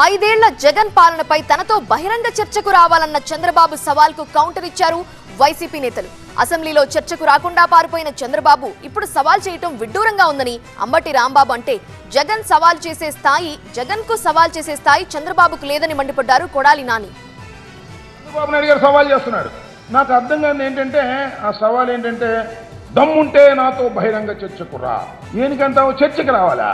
ఐదేళ్ళ జగన్ పాలనపై తనతో బహిరంగ చర్చకు రావాలన్న చంద్రబాబు సవాల్కు కౌంటర్ ఇచ్చారు వైసీపీ నేతలు. అసెంబ్లీలో చర్చకు రాకుండా పారిపోయిన చంద్రబాబు ఇప్పుడు సవాల్ చేయటం విడ్డూరంగా ఉందని అంబటి రాంబాబు అంటే జగన్ సవాల్ చేసే స్థాయి జగన్కు సవాల్ చేసే స్థాయి చంద్రబాబుకు లేదని మండిపడ్డారు కొడాలి నాని. చంద్రబాబు నాయుడు గారు సవాల్ చేస్తున్నాడు నాకు అర్థం కాదు ఏంటంటే ఆ సవాల్ ఏంటంటే దమ్ముంటే నాతో బహిరంగ చర్చకు రా. ఏనికంటావు? చర్చకు రావాలా?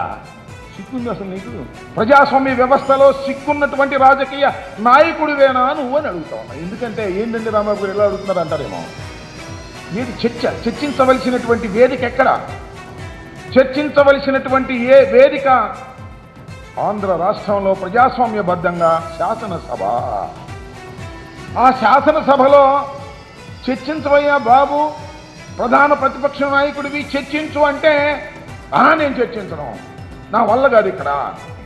సిగ్గుంది అసలు నీకు? ప్రజాస్వామ్య వ్యవస్థలో సిగ్గున్నటువంటి రాజకీయ నాయకుడివేనా నువ్వు అని అడుగుతా ఉన్నా. ఎందుకంటే ఏంటంటే రామాబాబు గారు? ఎలా అడుగుతున్నారు అంటారేమో. ఏది చర్చ? చర్చించవలసినటువంటి వేదిక ఎక్కడ? చర్చించవలసినటువంటి ఏ వేదిక? ఆంధ్ర రాష్ట్రంలో ప్రజాస్వామ్యబద్ధంగా శాసనసభ. ఆ శాసనసభలో చర్చించవయ్యా బాబు ప్రధాన ప్రతిపక్ష నాయకుడివి చర్చించు అంటే ఆ నేను చర్చించను. నా వల్ల కాదు ఇక్కడ.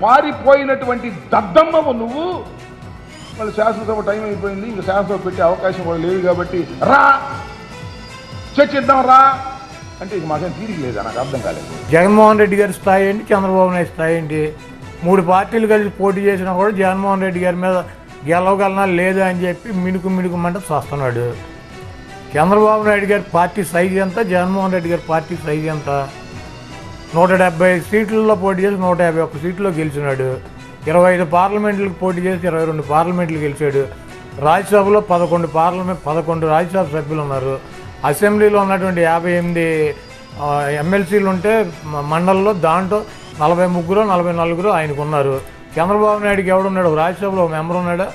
పారిపోయినటువంటి దద్దమ్మవు నువ్వు. మళ్ళీ శాసనసభ టైం అయిపోయింది ఇంకా శాసనసభ పెట్టే అవకాశం కూడా లేదు కాబట్టి రా. చర్చిద్దాం రా. అంటే ఇక మాకేం తీరిక లేదా? నాకు అర్థం కాలేదు. జగన్మోహన్ రెడ్డి గారి స్థాయి ఏంటి చంద్రబాబు నాయుడు స్థాయి ఏంటి? మూడు పార్టీలు కలిసి పోటీ చేసినా కూడా జగన్మోహన్ రెడ్డి గారి మీద గెలవగలనా లేదా అని చెప్పి మినుకు మినుకుమంట చూస్తున్నాడు. చంద్రబాబు నాయుడు గారి పార్టీ సైజ్ ఎంత జగన్మోహన్ రెడ్డి గారి పార్టీ సైజ్ ఎంత? నూట డెబ్బై సీట్లలో పోటీ చేసి నూట యాభై ఒక్క సీట్లో గెలిచినాడు. ఇరవై ఐదు పార్లమెంట్లకు పోటీ చేసి ఇరవై రెండు పార్లమెంట్లు గెలిచాడు. రాజ్యసభలో పదకొండు పార్లమెంట్ పదకొండు రాజ్యసభ సభ్యులు ఉన్నారు అసెంబ్లీలో ఉన్నటువంటి యాభై ఎనిమిది ఎమ్మెల్సీలు ఉంటే మ- మండలంలో దాంట్లో నలభై ముగ్గురు నలభై నలుగురు ఆయనకు ఉన్నారు చంద్రబాబు నాయుడుకి ఎవడున్నాడు? రాజ్యసభలో మెంబర్ ఉన్నాడు?